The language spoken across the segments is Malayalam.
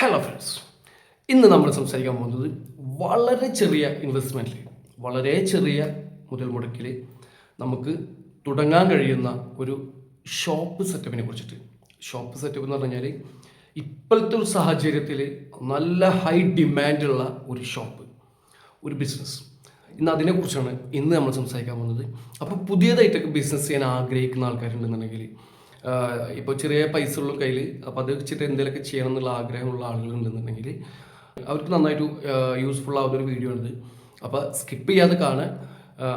ഹലോ ഫ്രണ്ട്സ് ഇന്ന് നമ്മൾ സംസാരിക്കാൻ പോകുന്നത് വളരെ ചെറിയ ഇൻവെസ്റ്റ്മെന്റിൽ വളരെ ചെറിയ മുതൽ മുടക്കിൽ നമുക്ക് തുടങ്ങാൻ കഴിയുന്ന ഒരു ഷോപ്പ് സെറ്റപ്പിനെ കുറിച്ചിട്ട്. ഷോപ്പ് സെറ്റപ്പ് എന്ന് പറഞ്ഞു കഴിഞ്ഞാൽ ഇപ്പോഴത്തെ ഒരു സാഹചര്യത്തിൽ നല്ല ഹൈ ഡിമാൻഡുള്ള ഒരു ഷോപ്പ് ഒരു ബിസിനസ് ഇന്ന് അതിനെക്കുറിച്ചാണ് ഇന്ന് നമ്മൾ സംസാരിക്കാൻ പോകുന്നത്. അപ്പോൾ പുതിയതായിട്ടൊക്കെ ബിസിനസ് ചെയ്യാൻ ആഗ്രഹിക്കുന്ന ആൾക്കാരുണ്ടെന്നുണ്ടെങ്കിൽ ഇപ്പോൾ ചെറിയ പൈസ ഉള്ള കയ്യിൽ അപ്പോൾ അത് വെച്ചിട്ട് എന്തെങ്കിലുമൊക്കെ ചെയ്യണം എന്നുള്ള ആഗ്രഹമുള്ള ആളുകളുണ്ടെന്നുണ്ടെങ്കിൽ അവർക്ക് നന്നായിട്ട് യൂസ്ഫുൾ ആവുന്ന ഒരു വീഡിയോ ആണ് അപ്പോൾ സ്കിപ്പ് ചെയ്യാതെ കാണാൻ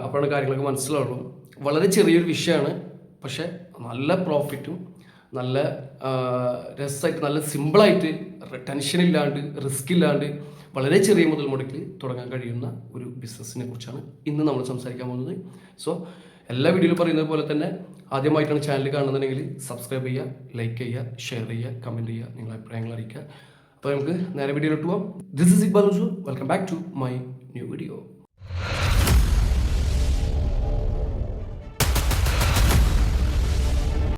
അപ്പോഴാണ് കാര്യങ്ങളൊക്കെ മനസ്സിലാവുള്ളൂ. വളരെ ചെറിയൊരു വിഷയമാണ്. പക്ഷേ നല്ല പ്രോഫിറ്റും നല്ല രസമായിട്ട് നല്ല സിമ്പിളായിട്ട് ടെൻഷൻ ഇല്ലാണ്ട് റിസ്ക് ഇല്ലാണ്ട് വളരെ ചെറിയ മുതൽ മുടക്കിൽ തുടങ്ങാൻ കഴിയുന്ന ഒരു ബിസിനസ്സിനെ കുറിച്ചാണ് ഇന്ന് നമ്മൾ സംസാരിക്കാൻ പോകുന്നത്. സോ എല്ലാ വീഡിയോയിലും പറയുന്നത് പോലെ തന്നെ ആദ്യമായിട്ടാണ് ചാനൽ കാണുന്നുണ്ടെങ്കിൽ സബ്സ്ക്രൈബ് ചെയ്യുക ലൈക്ക് ചെയ്യുക ഷെയർ ചെയ്യുക കമന്റ് ചെയ്യുക നിങ്ങളുടെ അഭിപ്രായങ്ങൾ അറിയിക്കുക. അപ്പോൾ നമുക്ക് നേരെ വീഡിയോയിലോട്ട് പോവാം. This is Iqbal ഹുസു welcome back to my new video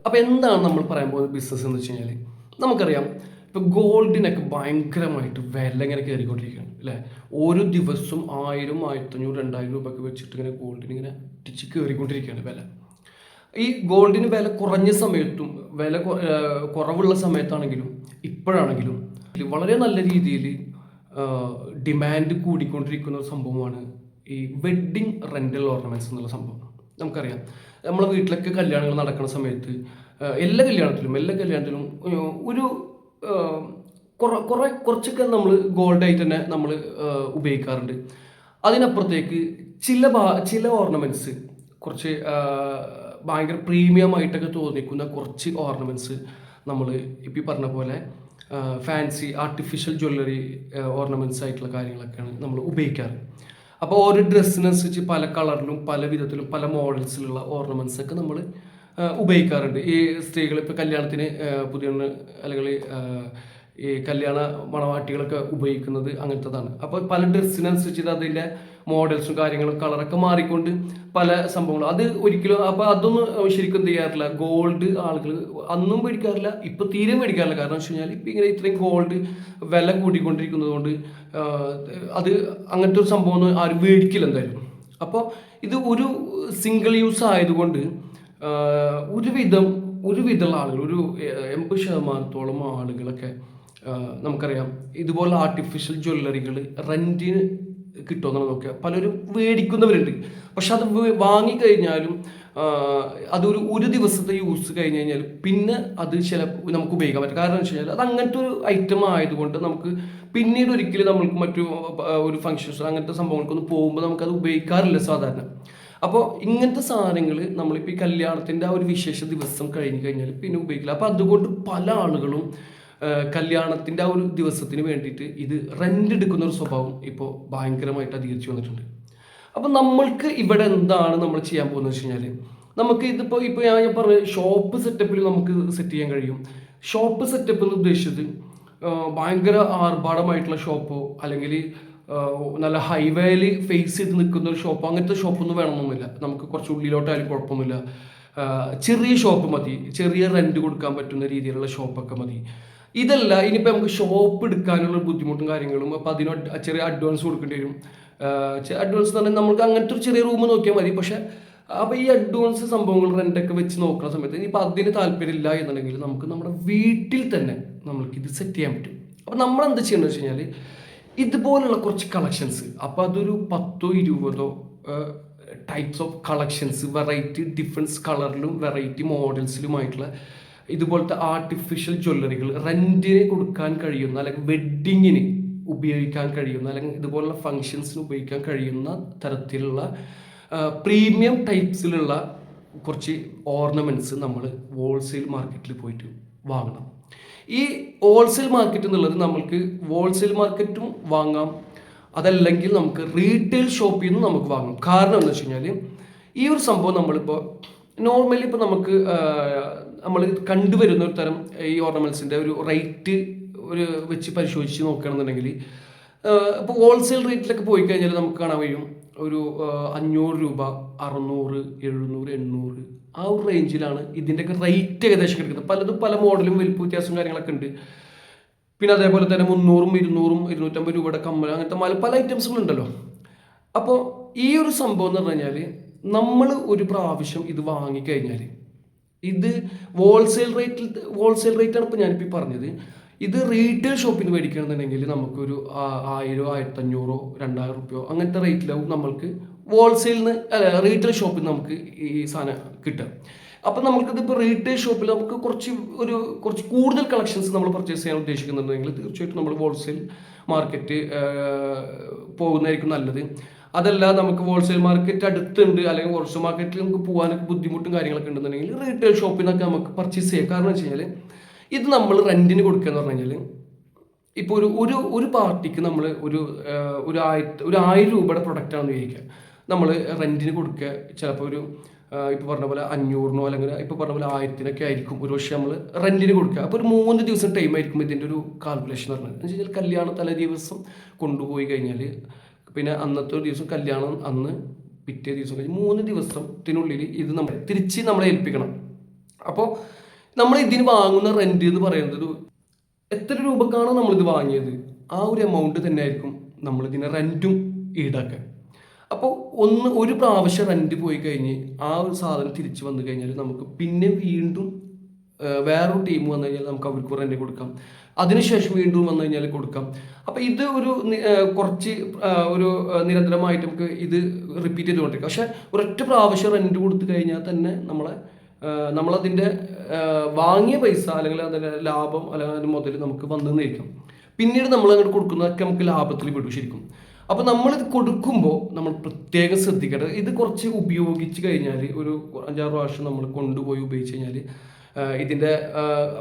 അപ്പോൾ എന്താണ് നമ്മൾ പറയാൻ പോകുന്നത് ബിസിനസ് എന്ന് വെച്ച് കഴിഞ്ഞാൽ നമുക്കറിയാം ഇപ്പോൾ ഗോൾഡിനൊക്കെ ഭയങ്കരമായിട്ട് വില ഇങ്ങനെ കയറിക്കൊണ്ടിരിക്കുകയാണ് അല്ലേ? ഓരോ ദിവസവും ആയിരം ആയിരത്തഞ്ഞൂറ് രണ്ടായിരം രൂപ ഒക്കെ വെച്ചിട്ട് ഇങ്ങനെ ഗോൾഡിന് ഇങ്ങനെ അടിച്ച് കയറിക്കൊണ്ടിരിക്കുകയാണ് വില. ഈ ഗോൾഡിന് വില കുറഞ്ഞ സമയത്തും വില കുറവുള്ള സമയത്താണെങ്കിലും ഇപ്പോഴാണെങ്കിലും വളരെ നല്ല രീതിയിൽ ഡിമാൻഡ് കൂടിക്കൊണ്ടിരിക്കുന്ന ഒരു സംഭവമാണ് ഈ വെഡ്ഡിങ് റെന്റൽ ഓർണമെന്റ്സ് എന്നുള്ള സംഭവം. നമുക്കറിയാം. നമ്മളെ വീട്ടിലൊക്കെ കല്യാണങ്ങൾ നടക്കുന്ന സമയത്ത് എല്ലാ കല്യാണത്തിലും എല്ലാ കല്യാണത്തിലും ഒരു കുറെ കുറെ കുറച്ചൊക്കെ നമ്മൾ ഗോൾഡായിട്ട് തന്നെ നമ്മൾ ഉപയോഗിക്കാറുണ്ട്. അതിനപ്പുറത്തേക്ക് ചില ഭാ ചില ഓർണമെന്റ്സ് കുറച്ച് ഭയങ്കര പ്രീമിയം ആയിട്ടൊക്കെ തോന്നിക്കുന്ന കുറച്ച് ഓർണമെന്റ്സ് നമ്മൾ ഇപ്പം ഈ പറഞ്ഞ പോലെ ഫാൻസി ആർട്ടിഫിഷ്യൽ ജ്വല്ലറി ഓർണമെന്റ്സ് ആയിട്ടുള്ള കാര്യങ്ങളൊക്കെയാണ് നമ്മൾ ഉപയോഗിക്കാറ്. അപ്പോൾ ഓരോ ഡ്രസ്സിനനുസരിച്ച് പല കളറിലും പല വിധത്തിലും പല മോഡൽസിലുള്ള ഓർണമെന്റ്സ് ഒക്കെ നമ്മൾ ഉപയോഗിക്കാറുണ്ട്. ഈ സ്ത്രീകൾ ഇപ്പോൾ കല്യാണത്തിന് പുതിയ അല്ലെങ്കിൽ ഈ കല്യാണ മണവാട്ടികളൊക്കെ ഉപയോഗിക്കുന്നത് അങ്ങനത്തതാണ്. അപ്പോൾ പല ഡ്രസ്സിനനുസരിച്ചിട്ട് അതിന്റെ മോഡൽസും കാര്യങ്ങളും കളറൊക്കെ മാറിക്കൊണ്ട് പല സംഭവങ്ങളും. അത് ഒരിക്കലും അപ്പോൾ അതൊന്നും ശരിക്കും ചെയ്യാറില്ല. ഗോൾഡ് ആളുകൾ അന്നും മേടിക്കാറില്ല ഇപ്പോൾ തീരെ മേടിക്കാറില്ല. കാരണം വെച്ച് കഴിഞ്ഞാൽ ഇപ്പം ഇങ്ങനെ ഇത്രയും ഗോൾഡ് വില കൂടിക്കൊണ്ടിരിക്കുന്നത് കൊണ്ട് അത് അങ്ങനത്തെ ഒരു സംഭവം ഒന്നും ആരും മേടിക്കില്ല എന്തായാലും. അപ്പോൾ ഇത് ഒരു സിംഗിൾ യൂസ് ആയതുകൊണ്ട് ഒരുവിധം ഒരുവിധമുള്ള ആളുകൾ ഒരു എൺപത് ശതമാനത്തോളം ആളുകളൊക്കെ നമുക്കറിയാം ഇതുപോലെ ആർട്ടിഫിഷ്യൽ ജ്വല്ലറികൾ റെന്റിന് കിട്ടുമെന്നാണ് നോക്കുക. പലരും മേടിക്കുന്നവരുണ്ട്. പക്ഷെ അത് വാങ്ങി വാങ്ങിക്കഴിഞ്ഞാലും അതൊരു ഒരു ദിവസത്തെ യൂസ് കഴിഞ്ഞ് കഴിഞ്ഞാൽ പിന്നെ അത് ചില നമുക്ക് ഉപയോഗിക്കാൻ പറ്റും. കാരണം വെച്ച് കഴിഞ്ഞാൽ അത് അങ്ങനത്തെ ഒരു ഐറ്റം ആയതുകൊണ്ട് നമുക്ക് പിന്നീട് ഒരിക്കലും നമ്മൾക്ക് മറ്റു ഒരു ഫങ്ഷൻസ് അങ്ങനത്തെ സംഭവങ്ങൾക്കൊന്നും പോകുമ്പോൾ നമുക്കത് ഉപയോഗിക്കാറില്ല സാധാരണ. അപ്പോൾ ഇങ്ങനത്തെ സാധനങ്ങൾ നമ്മളിപ്പോൾ ഈ കല്യാണത്തിന്റെ ആ ഒരു വിശേഷ ദിവസം കഴിഞ്ഞ് കഴിഞ്ഞാൽ പിന്നെ ഉപയോഗിക്കില്ല. അപ്പോൾ അതുകൊണ്ട് പല ആളുകളും കല്യാണത്തിന്റെ ആ ഒരു ദിവസത്തിന് വേണ്ടിയിട്ട് ഇത് റെന്റ് എടുക്കുന്ന ഒരു സ്വഭാവം ഇപ്പോൾ ഭയങ്കരമായിട്ട് അധികരിച്ചു വന്നിട്ടുണ്ട്. അപ്പം നമ്മൾക്ക് ഇവിടെ എന്താണ് നമ്മൾ ചെയ്യാൻ പോകുന്നത് വെച്ച് കഴിഞ്ഞാൽ നമുക്ക് ഇതിപ്പോൾ ഇപ്പോൾ ഞാൻ പറഞ്ഞ ഷോപ്പ് സെറ്റപ്പിൽ നമുക്ക് സെറ്റ് ചെയ്യാൻ കഴിയും. ഷോപ്പ് സെറ്റപ്പ് എന്ന് ഉദ്ദേശിച്ചത് ഭയങ്കര ആർഭാടമായിട്ടുള്ള ഷോപ്പോ അല്ലെങ്കിൽ നല്ല ഹൈവേയിൽ ഫേസ് ചെയ്ത് നിൽക്കുന്ന ഒരു ഷോപ്പ് അങ്ങനത്തെ ഷോപ്പൊന്നും വേണമെന്നൊന്നുമില്ല. നമുക്ക് കുറച്ച് ഉള്ളിലോട്ടായാലും കുഴപ്പമൊന്നുമില്ല. ചെറിയ ഷോപ്പ് മതി. ചെറിയ റെന്റ് കൊടുക്കാൻ പറ്റുന്ന രീതിയിലുള്ള ഷോപ്പൊക്കെ മതി. ഇതല്ല ഇനിയിപ്പോൾ നമുക്ക് ഷോപ്പ് എടുക്കാനുള്ള ബുദ്ധിമുട്ടും കാര്യങ്ങളും അപ്പോൾ അതിന് ചെറിയ അഡ്വാൻസ് കൊടുക്കേണ്ടി വരും. അഡ്വാൻസ് എന്ന് പറഞ്ഞാൽ നമുക്ക് അങ്ങനത്തെ ഒരു ചെറിയ റൂം നോക്കിയാൽ മതി. പക്ഷേ അപ്പോൾ ഈ അഡ്വാൻസ് സംഭവങ്ങൾ റെന്റൊക്കെ വെച്ച് നോക്കുന്ന സമയത്ത് ഇനിയിപ്പോൾ അതിന് താല്പര്യമില്ല എന്നുണ്ടെങ്കിൽ നമുക്ക് നമ്മുടെ വീട്ടിൽ തന്നെ നമ്മൾക്ക് ഇത് സെറ്റ് ചെയ്യാൻ പറ്റും. അപ്പോൾ നമ്മൾ എന്താ ചെയ്യണമെന്ന് വെച്ച് കഴിഞ്ഞാൽ ഇതുപോലുള്ള കുറച്ച് കളക്ഷൻസ് അപ്പോൾ അതൊരു പത്തോ ഇരുപതോ types of collections variety difference കളറിലും വെറൈറ്റി മോഡൽസിലുമായിട്ടുള്ള ഇതുപോലത്തെ ആർട്ടിഫിഷ്യൽ ജ്വല്ലറികൾ റെന്റിന് കൊടുക്കാൻ കഴിയുന്ന അല്ലെങ്കിൽ വെഡ്ഡിങ്ങിന് ഉപയോഗിക്കാൻ കഴിയുന്ന അല്ലെങ്കിൽ ഇതുപോലുള്ള ഫങ്ഷൻസിന് ഉപയോഗിക്കാൻ കഴിയുന്ന തരത്തിലുള്ള പ്രീമിയം ടൈപ്സിലുള്ള കുറച്ച് ഓർണമെന്റ്സ് നമ്മൾ ഹോൾസെയിൽ മാർക്കറ്റിൽ പോയിട്ട് വാങ്ങണം. ഈ ഹോൾസെയിൽ മാർക്കറ്റ് എന്നുള്ളത് നമ്മൾക്ക് ഹോൾസെയിൽ മാർക്കറ്റും വാങ്ങാം. അതല്ലെങ്കിൽ നമുക്ക് റീറ്റെയിൽ ഷോപ്പിൽ നിന്ന് നമുക്ക് വാങ്ങാം. കാരണം എന്ന് വെച്ച് കഴിഞ്ഞാൽ ഈ ഒരു സംഭവം നമ്മളിപ്പോൾ നോർമലി ഇപ്പോൾ നമുക്ക് നമ്മൾ കണ്ടുവരുന്ന ഒരു തരം ഈ ഓർണമെന്റ്സിന്റെ ഒരു റേറ്റ് ഒരു വെച്ച് പരിശോധിച്ച് നോക്കുകയാണെന്നുണ്ടെങ്കിൽ ഇപ്പോൾ ഹോൾസെയിൽ റേറ്റിലൊക്കെ പോയി കഴിഞ്ഞാൽ നമുക്ക് കാണാൻ കഴിയും. ഒരു അഞ്ഞൂറ് രൂപ അറുന്നൂറ് എഴുന്നൂറ് എണ്ണൂറ് ആ ഒരു റേഞ്ചിലാണ് ഇതിന്റെയൊക്കെ റേറ്റ് ഏകദേശം കിടക്കുന്നത്. പലതും പല മോഡലും വലിപ്പ വ്യത്യാസവും കാര്യങ്ങളൊക്കെ ഉണ്ട്. പിന്നെ അതേപോലെ തന്നെ മുന്നൂറും ഇരുന്നൂറും ഇരുന്നൂറ്റമ്പത് രൂപയുടെ കമ്മൽ അങ്ങനത്തെ പല പല ഐറ്റംസുകളുണ്ടല്ലോ അപ്പോൾ ഈ ഒരു സംഭവം എന്ന് പറഞ്ഞു കഴിഞ്ഞാൽ നമ്മൾ ഒരു പ്രാവശ്യം ഇത് വാങ്ങിക്കഴിഞ്ഞാൽ ഇത് ഹോൾസെയിൽ റേറ്റിൽ ഹോൾസെയിൽ റേറ്റാണ് ഇപ്പോൾ ഞാനിപ്പോൾ പറഞ്ഞത്. ഇത് റീറ്റെയിൽ ഷോപ്പിൽ നിന്ന് മേടിക്കണമെന്നുണ്ടെങ്കിൽ നമുക്കൊരു ആയിരോ ആയിരത്തഞ്ഞൂറോ രണ്ടായിരം റുപ്യോ അങ്ങനത്തെ റേറ്റിലാവും നമ്മൾക്ക് ഹോൾസെയിൽ നിന്ന് അല്ല റീറ്റെയിൽ ഷോപ്പിൽ നമുക്ക് ഈ സാധനം കിട്ടുക. അപ്പം നമുക്കിത് ഇപ്പോൾ റീറ്റെയിൽ ഷോപ്പിൽ നമുക്ക് കുറച്ച് ഒരു കുറച്ച് കൂടുതൽ കളക്ഷൻസ് നമ്മൾ പർച്ചേസ് ചെയ്യാൻ ഉദ്ദേശിക്കുന്നുണ്ടെങ്കിൽ തീർച്ചയായിട്ടും നമ്മൾ ഹോൾസെയിൽ മാർക്കറ്റ് പോകുന്നതായിരിക്കും നല്ലത്. അതല്ല നമുക്ക് ഹോൾസെയിൽ മാർക്കറ്റ് അടുത്തുണ്ട് അല്ലെങ്കിൽ ഹോൾസെയിൽ മാർക്കറ്റിൽ നമുക്ക് പോകാനൊക്കെ ബുദ്ധിമുട്ടും കാര്യങ്ങളൊക്കെ ഉണ്ടെന്നുണ്ടെങ്കിൽ റീറ്റെയിൽ ഷോപ്പിൽ നിന്നൊക്കെ നമുക്ക് പർച്ചേസ് ചെയ്യാം. കാരണം വെച്ച് കഴിഞ്ഞാൽ ഇത് നമ്മൾ റെന്റിന് കൊടുക്കുക എന്ന് പറഞ്ഞു കഴിഞ്ഞാൽ ഇപ്പോൾ ഒരു ഒരു ഒരു പാർട്ടിക്ക് നമ്മൾ ഒരു ഒരു ആയിരത്തി ഒരു ആയിരം രൂപയുടെ പ്രൊഡക്റ്റ് ആണെന്ന് വിചാരിക്കുക നമ്മൾ റെന്റിന് കൊടുക്കുക. ചിലപ്പോൾ ഒരു ഇപ്പോൾ പറഞ്ഞ പോലെ അഞ്ഞൂറിനോ അല്ലെങ്കിൽ ഇപ്പോൾ പറഞ്ഞ പോലെ ആയിരത്തിനൊക്കെ ആയിരിക്കും. ഒരു പക്ഷേ നമ്മൾ റെന്റിന് കൊടുക്കുക. അപ്പോൾ ഒരു മൂന്ന് ദിവസം ടൈം ആയിരിക്കും ഇതിന്റെ ഒരു കാൽക്കുലേഷൻ എന്ന് പറഞ്ഞത് എന്ന് വെച്ച് കഴിഞ്ഞാൽ കല്യാണ തലേ ദിവസം കൊണ്ടുപോയി കഴിഞ്ഞാൽ പിന്നെ അന്നത്തെ ഒരു ദിവസം കല്യാണം അന്ന് പിറ്റേ ദിവസം കഴിഞ്ഞ് മൂന്ന് ദിവസത്തിനുള്ളിൽ ഇത് നമ്മൾ തിരിച്ച് നമ്മളെ ഏൽപ്പിക്കണം. അപ്പോൾ നമ്മൾ ഇതിന് വാങ്ങുന്ന റെന്റ് എന്ന് പറയുന്നത് എത്ര രൂപക്കാണോ നമ്മളിത് വാങ്ങിയത്? ആ ഒരു എമൗണ്ട് തന്നെ ആയിരിക്കും നമ്മൾ നമ്മളിതിനെ റെന്റും ഈടാക്കുക. അപ്പോൾ ഒന്ന് ഒരു പ്രാവശ്യം റെന്റ് പോയി കഴിഞ്ഞ് ആ ഒരു സാധനം തിരിച്ചു വന്നു കഴിഞ്ഞാൽ നമുക്ക് പിന്നെ വീണ്ടും വേറൊരു ടീം വന്നു കഴിഞ്ഞാൽ നമുക്ക് അവർക്ക് റെന്റ് കൊടുക്കാം. അതിനുശേഷം വീണ്ടും വന്നു കഴിഞ്ഞാൽ കൊടുക്കാം. അപ്പോൾ ഇത് ഒരു കുറച്ച് ഒരു നിരന്തരമായിട്ട് നമുക്ക് ഇത് റിപ്പീറ്റ് ചെയ്തുകൊണ്ടിരിക്കാം. പക്ഷേ ഒരൊറ്റ പ്രാവശ്യം റെന്റ് കൊടുത്തു കഴിഞ്ഞാൽ തന്നെ നമ്മളെ നമ്മളതിന്റെ വാങ്ങിയ പൈസ അല്ലെങ്കിൽ അതിന്റെ ലാഭം അല്ലെങ്കിൽ അതിന്റെ മുതൽ നമുക്ക് നിൽക്കും പിന്നീട് നമ്മൾ അങ്ങോട്ട് കൊടുക്കുന്നതൊക്കെ നമുക്ക് ലാഭത്തിൽ വിടും ശരിക്കും. അപ്പോൾ നമ്മളിത് കൊടുക്കുമ്പോൾ നമ്മൾ പ്രത്യേകം ശ്രദ്ധിക്കേണ്ടത് ഇത് കുറച്ച് ഉപയോഗിച്ച് കഴിഞ്ഞാൽ ഒരു അഞ്ചാറ് പ്രാവശ്യം നമ്മൾ കൊണ്ടുപോയി ഉപയോഗിച്ച് കഴിഞ്ഞാൽ ഇതിന്റെ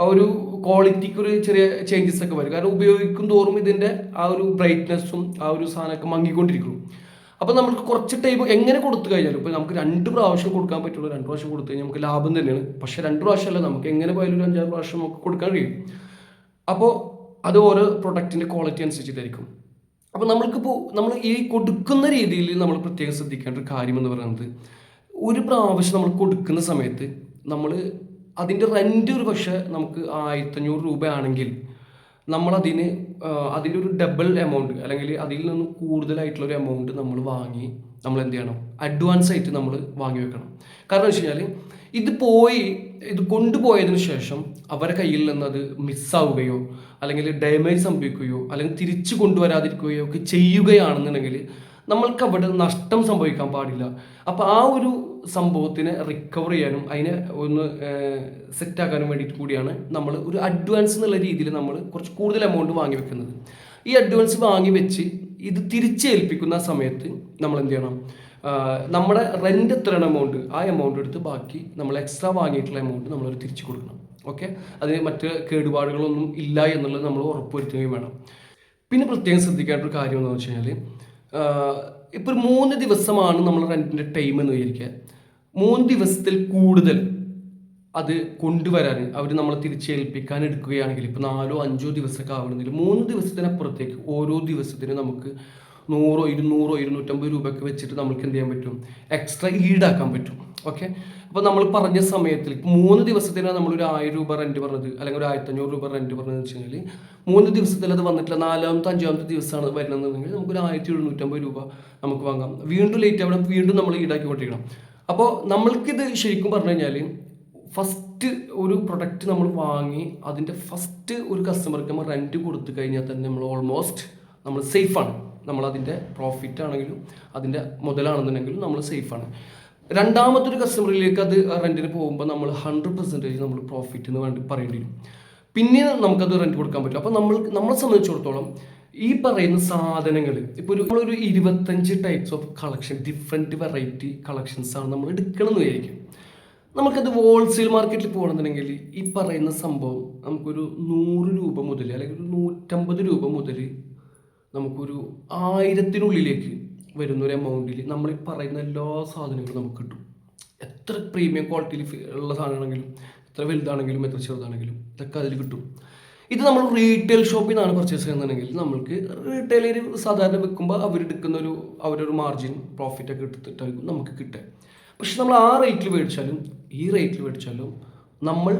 ആ ഒരു ക്വാളിറ്റിക്ക് ഒരു ചെറിയ ചേഞ്ചസ് ഒക്കെ വരും. കാരണം ഉപയോഗിക്കും തോറും ഇതിന്റെ ആ ഒരു ബ്രൈറ്റ്നെസ്സും ആ ഒരു സാധനമൊക്കെ മങ്ങിക്കൊണ്ടിരിക്കും. അപ്പോൾ നമുക്ക് കുറച്ച് ടൈം എങ്ങനെ കൊടുത്തു കഴിഞ്ഞാലും ഇപ്പോൾ നമുക്ക് രണ്ട് പ്രാവശ്യം കൊടുക്കാൻ പറ്റുള്ളൂ രണ്ട് പ്രാവശ്യം കൊടുത്തു കഴിഞ്ഞാൽ നമുക്ക് ലാഭം തന്നെയാണ്. പക്ഷെ രണ്ട് പ്രാവശ്യമല്ല നമുക്ക് എങ്ങനെ പോയാലും ഒരു അഞ്ചാറ് പ്രാവശ്യം നമുക്ക് കൊടുക്കാൻ കഴിയും. അപ്പോൾ അത് ഓരോ പ്രൊഡക്റ്റിന്റെ ക്വാളിറ്റി അനുസരിച്ചിട്ടായിരിക്കും. അപ്പോൾ നമ്മൾക്കിപ്പോൾ നമ്മൾ ഈ കൊടുക്കുന്ന രീതിയിൽ നമ്മൾ പ്രത്യേകം ശ്രദ്ധിക്കേണ്ട ഒരു കാര്യം എന്ന് പറയുന്നത് ഒരു പ്രാവശ്യം നമ്മൾ കൊടുക്കുന്ന സമയത്ത് നമ്മൾ അതിന്റെ റെന്റ് ഒരു പക്ഷേ നമുക്ക് ആയിരത്തഞ്ഞൂറ് രൂപയാണെങ്കിൽ നമ്മളതിന് അതിന്റെ ഒരു ഡബിൾ എമൗണ്ട് അല്ലെങ്കിൽ അതിൽ നിന്ന് കൂടുതലായിട്ടുള്ള ഒരു എമൗണ്ട് നമ്മൾ വാങ്ങി നമ്മൾ എന്ത് ചെയ്യണം അഡ്വാൻസ് ആയിട്ട് നമ്മൾ വാങ്ങി വെക്കണം. കാരണം വെച്ച് കഴിഞ്ഞാൽ ഇത് പോയി ഇത് കൊണ്ടുപോയതിനു ശേഷം അവരെ കയ്യിൽ നിന്ന് അത് മിസ്സാവുകയോ അല്ലെങ്കിൽ ഡാമേജ് സംഭവിക്കുകയോ അല്ലെങ്കിൽ തിരിച്ചു കൊണ്ടുവരാതിരിക്കുകയോ ഒക്കെ ചെയ്യുകയാണെന്നുണ്ടെങ്കിൽ നമ്മൾക്ക് അവിടെ നഷ്ടം സംഭവിക്കാൻ പാടില്ല. അപ്പോൾ ആ ഒരു സംഭവത്തിനെ റിക്കവർ ചെയ്യാനും അതിനെ ഒന്ന് സെറ്റാക്കാനും വേണ്ടിയിട്ട് കൂടിയാണ് നമ്മൾ ഒരു അഡ്വാൻസ് എന്നുള്ള രീതിയിൽ നമ്മൾ കുറച്ച് കൂടുതൽ എമൗണ്ട് വാങ്ങി വെക്കുന്നത്. ഈ അഡ്വാൻസ് വാങ്ങി വെച്ച് ഇത് തിരിച്ചേൽപ്പിക്കുന്ന സമയത്ത് നമ്മൾ എന്ത് ചെയ്യണം നമ്മുടെ റെന്റ് എത്രയാണ് എമൗണ്ട് ആ എമൗണ്ട് എടുത്ത് ബാക്കി നമ്മൾ എക്സ്ട്രാ വാങ്ങിയിട്ടുള്ള എമൗണ്ട് നമ്മൾ തിരിച്ചു കൊടുക്കണം. ഓക്കെ അതിന് മറ്റ് കേടുപാടുകളൊന്നും ഇല്ല എന്നുള്ളത് നമ്മൾ ഉറപ്പുവരുത്തുകയും വേണം. പിന്നെ പ്രത്യേകം ശ്രദ്ധിക്കേണ്ട ഒരു കാര്യം എന്ന് വെച്ച് കഴിഞ്ഞാൽ ഇപ്പോൾ ഒരു മൂന്ന് ദിവസമാണ് നമ്മൾ റെന്റിന്റെ ടൈം എന്ന് വിചാരിക്കുക. മൂന്ന് ദിവസത്തിൽ കൂടുതൽ അത് കൊണ്ടുവരാൻ അവർ നമ്മളെ തിരിച്ചേൽപ്പിക്കാൻ എടുക്കുകയാണെങ്കിൽ ഇപ്പോൾ നാലോ അഞ്ചോ ദിവസമൊക്കെ ആവണമെങ്കിൽ മൂന്ന് ദിവസത്തിനപ്പുറത്തേക്ക് ഓരോ ദിവസത്തിനും നമുക്ക് നൂറോ ഇരുന്നൂറോ ഇരുന്നൂറ്റമ്പത് രൂപയൊക്കെ വെച്ചിട്ട് നമുക്ക് എന്ത് ചെയ്യാൻ പറ്റും? എക്സ്ട്രാ ഈടാക്കാൻ പറ്റും. ഓക്കെ അപ്പോൾ നമ്മൾ പറഞ്ഞ സമയത്തിൽ മൂന്ന് ദിവസത്തിനാണ് ഒരു ആയിരം രൂപ റെന്റ് പറഞ്ഞത് അല്ലെങ്കിൽ ഒരു ആയിരത്തഞ്ഞൂറ് രൂപ റെന്റ് പറഞ്ഞതെന്ന് വെച്ച് കഴിഞ്ഞാൽ മൂന്ന് ദിവസത്തിൽ അത് വന്നിട്ടില്ല. നാലാമത്തെ അഞ്ചാമത്തെ ദിവസമാണ് വരുന്നതെന്നുണ്ടെങ്കിൽ നമുക്കൊരു ആയിരത്തി എഴുന്നൂറ്റമ്പത് രൂപ നമുക്ക് വാങ്ങാം. വീണ്ടും ലേറ്റ് ആവണം വീണ്ടും നമ്മൾ ഈടാക്കി കൊണ്ടിരിക്കണം. അപ്പോൾ നമ്മൾക്കിത് ശരിക്കും പറഞ്ഞു കഴിഞ്ഞാൽ ഫസ്റ്റ് ഒരു പ്രൊഡക്റ്റ് നമ്മൾ വാങ്ങി അതിന്റെ ഫസ്റ്റ് ഒരു കസ്റ്റമർക്ക് നമ്മൾ റെന്റ് കൊടുത്തു കഴിഞ്ഞാൽ തന്നെ നമ്മൾ ഓൾമോസ്റ്റ് നമ്മൾ സേഫാണ് നമ്മളതിന്റെ പ്രോഫിറ്റ് ആണെങ്കിലും അതിന്റെ മുതലാണെന്നുണ്ടെങ്കിലും നമ്മൾ സേഫാണ് രണ്ടാമത്തെ ഒരു കസ്റ്റമറിലേക്ക് അത് റെന്റിന് പോകുമ്പോൾ നമ്മൾ ഹൺഡ്രഡ് പെർസെന്റേജ് നമ്മൾ പ്രോഫിറ്റ് എന്ന് വേണ്ടി പറയേണ്ടി വരും. പിന്നെ നമുക്കത് റെന്റ് കൊടുക്കാൻ പറ്റും. അപ്പോൾ നമ്മൾ നമ്മളെ സംബന്ധിച്ചിടത്തോളം ഈ പറയുന്ന സാധനങ്ങൾ ഇപ്പോൾ ഒരു നമ്മളൊരു ഇരുപത്തഞ്ച് types of collection different variety collections ആണ് നമ്മൾ എടുക്കണം എന്ന് വിചാരിക്കും. നമുക്കത് ഹോൾസെയിൽ മാർക്കറ്റിൽ പോകണമെന്നുണ്ടെങ്കിൽ ഈ പറയുന്ന സംഭവം നമുക്കൊരു നൂറ് രൂപ മുതൽ അല്ലെങ്കിൽ ഒരു നൂറ്റമ്പത് രൂപ മുതൽ നമുക്കൊരു ആയിരത്തിനുള്ളിലേക്ക് വരുന്ന ഒരു എമൗണ്ടിൽ നമ്മൾ പറയുന്ന എല്ലാ സാധനങ്ങളും നമുക്ക് കിട്ടും. എത്ര പ്രീമിയം ക്വാളിറ്റിയിൽ ഉള്ള സാധനമാണെങ്കിലും എത്ര വലുതാണെങ്കിലും എത്ര ചെറുതാണെങ്കിലും ഇതൊക്കെ അതിൽ കിട്ടും. ഇത് നമ്മൾ റീറ്റെയിൽ ഷോപ്പിൽ നിന്നാണ് പർച്ചേസ് ചെയ്യുന്നതെങ്കിൽ നമ്മൾക്ക് റീറ്റെയിലർ സാധാരണ വെക്കുമ്പോൾ അവരെടുക്കുന്ന ഒരു അവരൊരു മാർജിൻ പ്രോഫിറ്റ് ഒക്കെ എടുത്തിട്ടായിരിക്കും നമുക്ക് കിട്ടുക പക്ഷെ നമ്മൾ ആ റേറ്റിൽ മേടിച്ചാലും ഈ റേറ്റിൽ മേടിച്ചാലും നമ്മൾ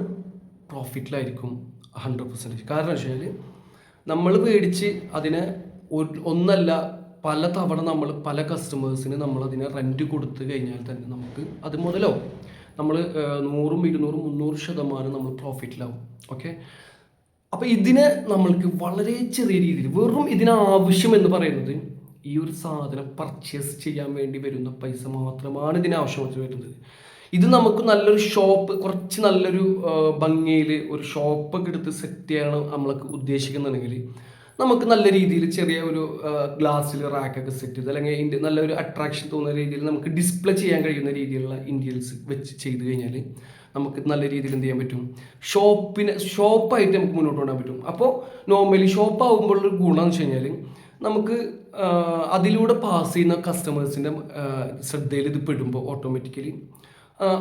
പ്രോഫിറ്റിലായിരിക്കും ഹൺഡ്രഡ് പെർസെന്റേജ് കാരണം വെച്ച് കഴിഞ്ഞാൽ നമ്മൾ മേടിച്ച് അതിനെ ഒന്നല്ല പല തവണ നമ്മൾ പല കസ്റ്റമേഴ്സിന് നമ്മൾ അതിനെ റെന്റ് കൊടുത്തു കഴിഞ്ഞാൽ തന്നെ നമുക്ക് അത് മുതലാവും. നമ്മൾ നൂറും ഇരുന്നൂറും മുന്നൂറ് ശതമാനം നമ്മൾ പ്രോഫിറ്റിലാവും ഓക്കെ അപ്പോൾ ഇതിനെ നമ്മൾക്ക് വളരെ ചെറിയ രീതിയിൽ വെറും ഇതിന് ആവശ്യം എന്ന് പറയുന്നത് ഈ ഒരു സാധനം പർച്ചേസ് ചെയ്യാൻ വേണ്ടി വരുന്ന പൈസ മാത്രമാണ് ഇതിന് ആവശ്യമായിട്ട് വരുന്നത്. ഇത് നമുക്ക് നല്ലൊരു ഷോപ്പ് കുറച്ച് നല്ലൊരു ഭംഗിയിൽ ഒരു ഷോപ്പൊക്കെ എടുത്ത് സെറ്റ് ചെയ്യണം നമ്മളൊക്കെ ഉദ്ദേശിക്കുന്നുണ്ടെങ്കിൽ നമുക്ക് നല്ല രീതിയിൽ ചെറിയ ഒരു ഗ്ലാസ്സിൽ റാക്കൊക്കെ സെറ്റ് ചെയ്ത് അല്ലെങ്കിൽ ഇന്ത്യ നല്ലൊരു അട്രാക്ഷൻ തോന്നുന്ന രീതിയിൽ നമുക്ക് ഡിസ്പ്ലേ ചെയ്യാൻ കഴിയുന്ന രീതിയിലുള്ള ഇൻഡ്യൽസ് വെച്ച് ചെയ്ത് കഴിഞ്ഞാൽ നമുക്ക് നല്ല രീതിയിൽ എന്ത് ചെയ്യാൻ പറ്റും? ഷോപ്പിനെ ഷോപ്പായിട്ട് നമുക്ക് മുന്നോട്ട് കൊണ്ടുപോകാൻ പറ്റും. അപ്പോൾ നോർമലി ഷോപ്പ് ആകുമ്പോഴുള്ള ഗുണം എന്ന് വെച്ച് കഴിഞ്ഞാൽ നമുക്ക് അതിലൂടെ പാസ് ചെയ്യുന്ന കസ്റ്റമേഴ്സിന്റെ ശ്രദ്ധയിൽ ഇത് പെടുമ്പോൾ ഓട്ടോമാറ്റിക്കലി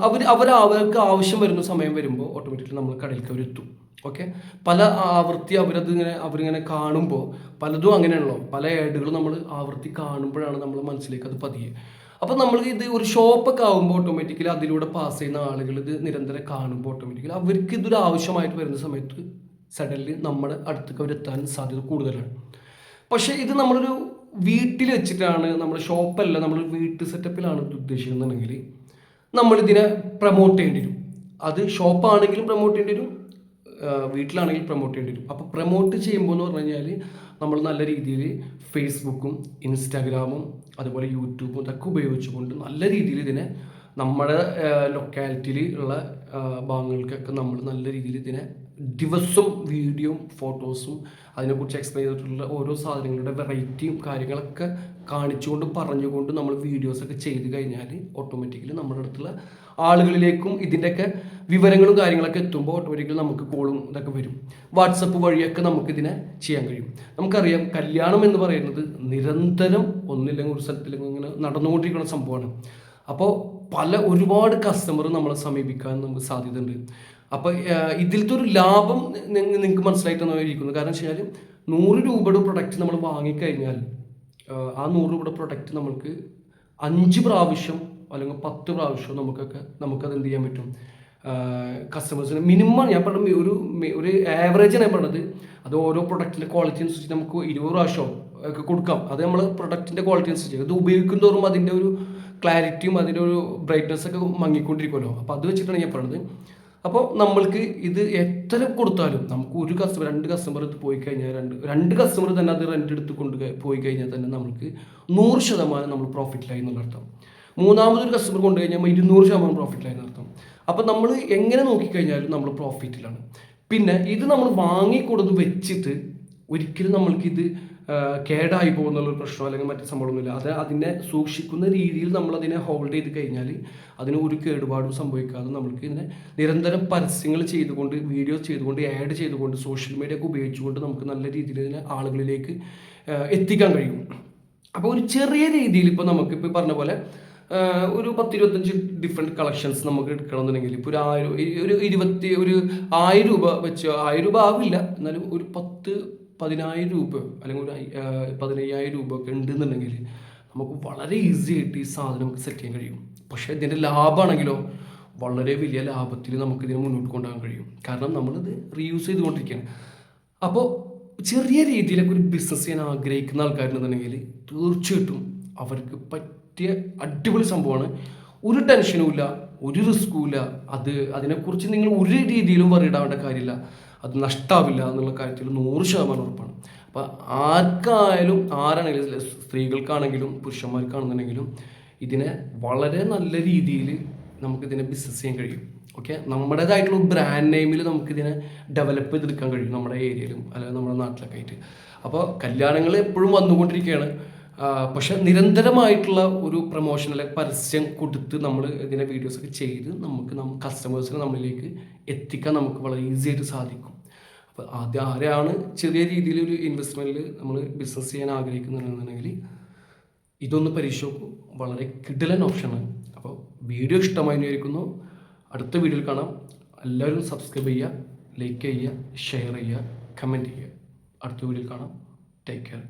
അവർ അവർ അവർക്ക് ആവശ്യം വരുന്ന സമയം വരുമ്പോൾ ഓട്ടോമാറ്റിക്കലി നമ്മൾ കടയിലേക്ക് അവരെത്തും. ഓക്കെ പല ആവൃത്തി അവരത് ഇങ്ങനെ അവരിങ്ങനെ കാണുമ്പോൾ പലതും അങ്ങനെയാണല്ലോ. പല ആഡുകളും നമ്മൾ ആവൃത്തി കാണുമ്പോഴാണ് നമ്മൾ മനസ്സിലേക്ക് അത് പതിയെ. അപ്പോൾ നമ്മൾ ഇത് ഒരു ഷോപ്പൊക്കെ ആകുമ്പോൾ ഓട്ടോമാറ്റിക്കലി അതിലൂടെ പാസ് ചെയ്യുന്ന ആളുകൾ ഇത് നിരന്തരം കാണുമ്പോൾ ഓട്ടോമാറ്റിക്കലി അവർക്ക് ഇതൊരു ആവശ്യമായിട്ട് വരുന്ന സമയത്ത് സഡൻലി നമ്മുടെ അടുത്തേക്ക് അവരെത്താൻ സാധ്യത കൂടുതലാണ്. പക്ഷേ ഇത് നമ്മളൊരു വീട്ടിൽ വെച്ചിട്ടാണ് നമ്മൾ ഷോപ്പല്ല നമ്മൾ വീട്ട് സെറ്റപ്പിലാണ് ഇത് ഉദ്ദേശിക്കുന്നുണ്ടെങ്കിൽ നമ്മളിതിനെ പ്രൊമോട്ട് ചെയ്യേണ്ടി വരും. അത് ഷോപ്പാണെങ്കിലും പ്രൊമോട്ട് ചെയ്യേണ്ടി വരും വീട്ടിലാണെങ്കിലും പ്രൊമോട്ട് ചെയ്യേണ്ടി വരും. അപ്പോൾ പ്രൊമോട്ട് ചെയ്യുമ്പോൾ എന്ന് പറഞ്ഞു കഴിഞ്ഞാൽ നമ്മൾ നല്ല രീതിയിൽ ഫേസ്ബുക്കും ഇൻസ്റ്റാഗ്രാമും അതുപോലെ യൂട്യൂബും ഇതൊക്കെ ഉപയോഗിച്ചുകൊണ്ട് നല്ല രീതിയിൽ ഇതിനെ നമ്മുടെ ലൊക്കാലിറ്റിയിൽ ഉള്ള ഭാഗങ്ങൾക്കൊക്കെ നമ്മൾ നല്ല രീതിയിൽ ഇതിനെ ദിവസവും വീഡിയോയും ഫോട്ടോസും അതിനെക്കുറിച്ച് എക്സ്പ്ലെയിൻ ചെയ്തിട്ടുള്ള ഓരോ സാധനങ്ങളുടെ വെറൈറ്റിയും കാര്യങ്ങളൊക്കെ കാണിച്ചുകൊണ്ട് പറഞ്ഞുകൊണ്ട് നമ്മൾ വീഡിയോസൊക്കെ ചെയ്ത് കഴിഞ്ഞാൽ ഓട്ടോമാറ്റിക്കലി നമ്മുടെ അടുത്തുള്ള ആളുകളിലേക്കും ഇതിന്റെയൊക്കെ വിവരങ്ങളും കാര്യങ്ങളൊക്കെ എത്തുമ്പോൾ ഓട്ടോമാറ്റിക്കലി നമുക്ക് കോളും ഇതൊക്കെ വരും. വാട്സപ്പ് വഴിയൊക്കെ നമുക്കിതിനെ ചെയ്യാൻ കഴിയും. നമുക്കറിയാം കല്യാണം എന്ന് പറയുന്നത് നിരന്തരം ഒന്നില്ലെങ്കിൽ ഒരു സ്ഥലത്തില്ലെങ്കിൽ ഇങ്ങനെ നടന്നുകൊണ്ടിരിക്കുന്ന സംഭവമാണ്. അപ്പോൾ പല ഒരുപാട് കസ്റ്റമർ നമ്മളെ സമീപിക്കാൻ നമുക്ക് സാധ്യതയുണ്ട്. അപ്പോൾ ഇതിലത്തെ ഒരു ലാഭം നിങ്ങൾക്ക് മനസ്സിലായിട്ട് ഇരിക്കുന്നു കാരണം വെച്ച് കഴിഞ്ഞാൽ നൂറ് രൂപയുടെ പ്രൊഡക്റ്റ് നമ്മൾ വാങ്ങിക്കഴിഞ്ഞാൽ ആ, നൂറ് രൂപയുടെ പ്രൊഡക്റ്റ് നമുക്ക് അഞ്ച് പ്രാവശ്യം അല്ലെങ്കിൽ പത്ത് പ്രാവശ്യം നമുക്കൊക്കെ നമുക്കത് എന്ത് ചെയ്യാൻ പറ്റും? കസ്റ്റമേഴ്സിന് മിനിമം ഞാൻ പറഞ്ഞ ഒരു ഒരു ആവറേജ് ഞാൻ പറഞ്ഞത്. അത് ഓരോ പ്രൊഡക്റ്റിന്റെ ക്വാളിറ്റി അനുസരിച്ച് നമുക്ക് ഇരുപത് പ്രാവശ്യം ഒക്കെ കൊടുക്കാം. അത് നമ്മൾ പ്രൊഡക്റ്റിന്റെ ക്വാളിറ്റി അനുസരിച്ച്. അത് ഉപയോഗിക്കും തോറും അതിന്റെ ഒരു ക്ലാരിറ്റിയും അതിന്റെ ഒരു ബ്രൈറ്റ്നസ് ഒക്കെ മങ്ങിക്കൊണ്ടിരിക്കുമല്ലോ. അപ്പോൾ അത് വെച്ചിട്ടാണ് ഞാൻ പറഞ്ഞത്. അപ്പോൾ നമ്മൾക്ക് ഇത് എത്ര കൊടുത്താലും നമുക്ക് ഒരു കസ്റ്റമർ രണ്ട് കസ്റ്റമർ എടുത്ത് പോയി കഴിഞ്ഞാൽ രണ്ട് രണ്ട് കസ്റ്റമർ തന്നെ അത് റെന്റ് എടുത്ത് കൊണ്ട് പോയി കഴിഞ്ഞാൽ തന്നെ നമുക്ക് നൂറ് ശതമാനം നമ്മൾ പ്രോഫിറ്റിലായി എന്നുള്ള അർത്ഥം. മൂന്നാമതൊരു കസ്റ്റമർ കൊണ്ടു കഴിഞ്ഞാൽ ഇരുന്നൂറ് ശതമാനം പ്രോഫിറ്റിലായി എന്നർത്ഥം. അപ്പോൾ നമ്മൾ എങ്ങനെ നോക്കിക്കഴിഞ്ഞാലും നമ്മൾ പ്രോഫിറ്റിലാണ് പിന്നെ ഇത് നമ്മൾ വാങ്ങിക്കൊടുത്ത് വെച്ചിട്ട് ഒരിക്കലും നമ്മൾക്കിത് ആ, കേടായി പോകുന്നുള്ളൊരു പ്രശ്നം അല്ലെങ്കിൽ മറ്റു സംഭവമൊന്നുമില്ല അത് അതിനെ സൂക്ഷിക്കുന്ന രീതിയിൽ നമ്മൾ അതിനെ ഹോൾഡ് ചെയ്ത് കഴിഞ്ഞാൽ അതിന് ഒരു കേടുപാടും സംഭവിക്കാതെ നമ്മൾക്ക് ഇതിനെ നിരന്തരം പരസ്യങ്ങൾ ചെയ്തുകൊണ്ട് വീഡിയോസ് ചെയ്തുകൊണ്ട് ആഡ് ചെയ്തുകൊണ്ട് സോഷ്യൽ മീഡിയ ഒക്കെ ഉപയോഗിച്ചുകൊണ്ട് നമുക്ക് നല്ല രീതിയിൽ ഇതിനെ ആളുകളിലേക്ക് എത്തിക്കാൻ കഴിയും. അപ്പോൾ ഒരു ചെറിയ രീതിയിൽ ഇപ്പോൾ നമുക്ക് ഇപ്പോൾ പറഞ്ഞ പോലെ ഒരു പത്തിരുപത്തഞ്ച് ഡിഫറെന്റ് കളക്ഷൻസ് നമുക്ക് എടുക്കണമെന്നുണ്ടെങ്കിൽ ഇപ്പോൾ ഒരു ആയിരം ഒരു ഇരുപത്തി ഒരു ആയിരം രൂപ വെച്ച് ആയിരം രൂപ ആവില്ല. എന്നാലും ഒരു പത്ത് പതിനായിരം രൂപ അല്ലെങ്കിൽ ഒരു പതിനയ്യായിരം രൂപ ഒക്കെ ഉണ്ടെന്നുണ്ടെങ്കിൽ നമുക്ക് വളരെ ഈസി ആയിട്ട് ഈ സാധനം നമുക്ക് സെറ്റ് ചെയ്യാൻ കഴിയും. പക്ഷേ ഇതിന്റെ ലാഭമാണെങ്കിലോ വളരെ വലിയ ലാഭത്തിൽ നമുക്ക് ഇതിനെ മുന്നോട്ട് കൊണ്ടുപോകാൻ കഴിയും. കാരണം നമ്മളിത് റീയൂസ് ചെയ്തുകൊണ്ടിരിക്കുകയാണ്. അപ്പോൾ ചെറിയ രീതിയിലൊക്കെ ഒരു ബിസിനസ് ചെയ്യാൻ ആഗ്രഹിക്കുന്ന ആൾക്കാരുണ്ടെന്നുണ്ടെങ്കിൽ തീർച്ചയായിട്ടും അവർക്ക് പറ്റിയ അടിപൊളി സംഭവമാണ്. ഒരു ടെൻഷനും ഇല്ല ഒരു റിസ്ക്കും ഇല്ല. അത് അതിനെക്കുറിച്ച് നിങ്ങൾ ഒരു രീതിയിലും വറിയിടാവേണ്ട കാര്യമില്ല. അത് നഷ്ടാവില്ല എന്നുള്ള കാര്യത്തിൽ നൂറ് ശതമാനം ഉറപ്പാണ്. അപ്പം ആർക്കായാലും ആരാണെങ്കിലും സ്ത്രീകൾക്കാണെങ്കിലും പുരുഷന്മാർക്കാണെന്നുണ്ടെങ്കിലും ഇതിനെ വളരെ നല്ല രീതിയിൽ നമുക്കിതിനെ ബിസിനസ് ചെയ്യാൻ കഴിയും. ഓക്കെ നമ്മുടേതായിട്ടുള്ള ബ്രാൻഡ് നെയിമിൽ നമുക്കിതിനെ ഡെവലപ്പ് ചെയ്തെടുക്കാൻ കഴിയും നമ്മുടെ ഏരിയയിലും അല്ലെങ്കിൽ നമ്മുടെ നാട്ടിലൊക്കെ ആയിട്ട്. അപ്പോൾ കല്യാണങ്ങൾ എപ്പോഴും വന്നുകൊണ്ടിരിക്കുകയാണ്. പക്ഷെ നിരന്തരമായിട്ടുള്ള ഒരു പ്രൊമോഷൻ അല്ലെങ്കിൽ പരസ്യം കൊടുത്ത് നമ്മൾ ഇതിനെ വീഡിയോസ് ഒക്കെ ചെയ്ത് നമുക്ക് നമ്മ കസ്റ്റമേഴ്സിനെ നമ്മളിലേക്ക് എത്തിക്കാൻ നമുക്ക് വളരെ ഈസി ആയിട്ട് സാധിക്കും. അപ്പോൾ ആദ്യം ആരെയാണ് ചെറിയ രീതിയിൽ ഒരു ഇൻവെസ്റ്റ്മെന്റിൽ നമ്മൾ ബിസിനസ് ചെയ്യാൻ ആഗ്രഹിക്കുന്നുണ്ടെങ്കിൽ ഇതൊന്ന് പരീക്ഷ വളരെ കിടിലൻ ഓപ്ഷനാണ് അപ്പോൾ വീഡിയോ ഇഷ്ടമായി വിചാരിക്കുന്നു. അടുത്ത വീഡിയോയിൽ കാണാം. എല്ലാവരും സബ്സ്ക്രൈബ് ചെയ്യുക ലൈക്ക് ചെയ്യുക ഷെയർ ചെയ്യുക കമന്റ് ചെയ്യുക. അടുത്ത വീഡിയോയിൽ കാണാം. Take care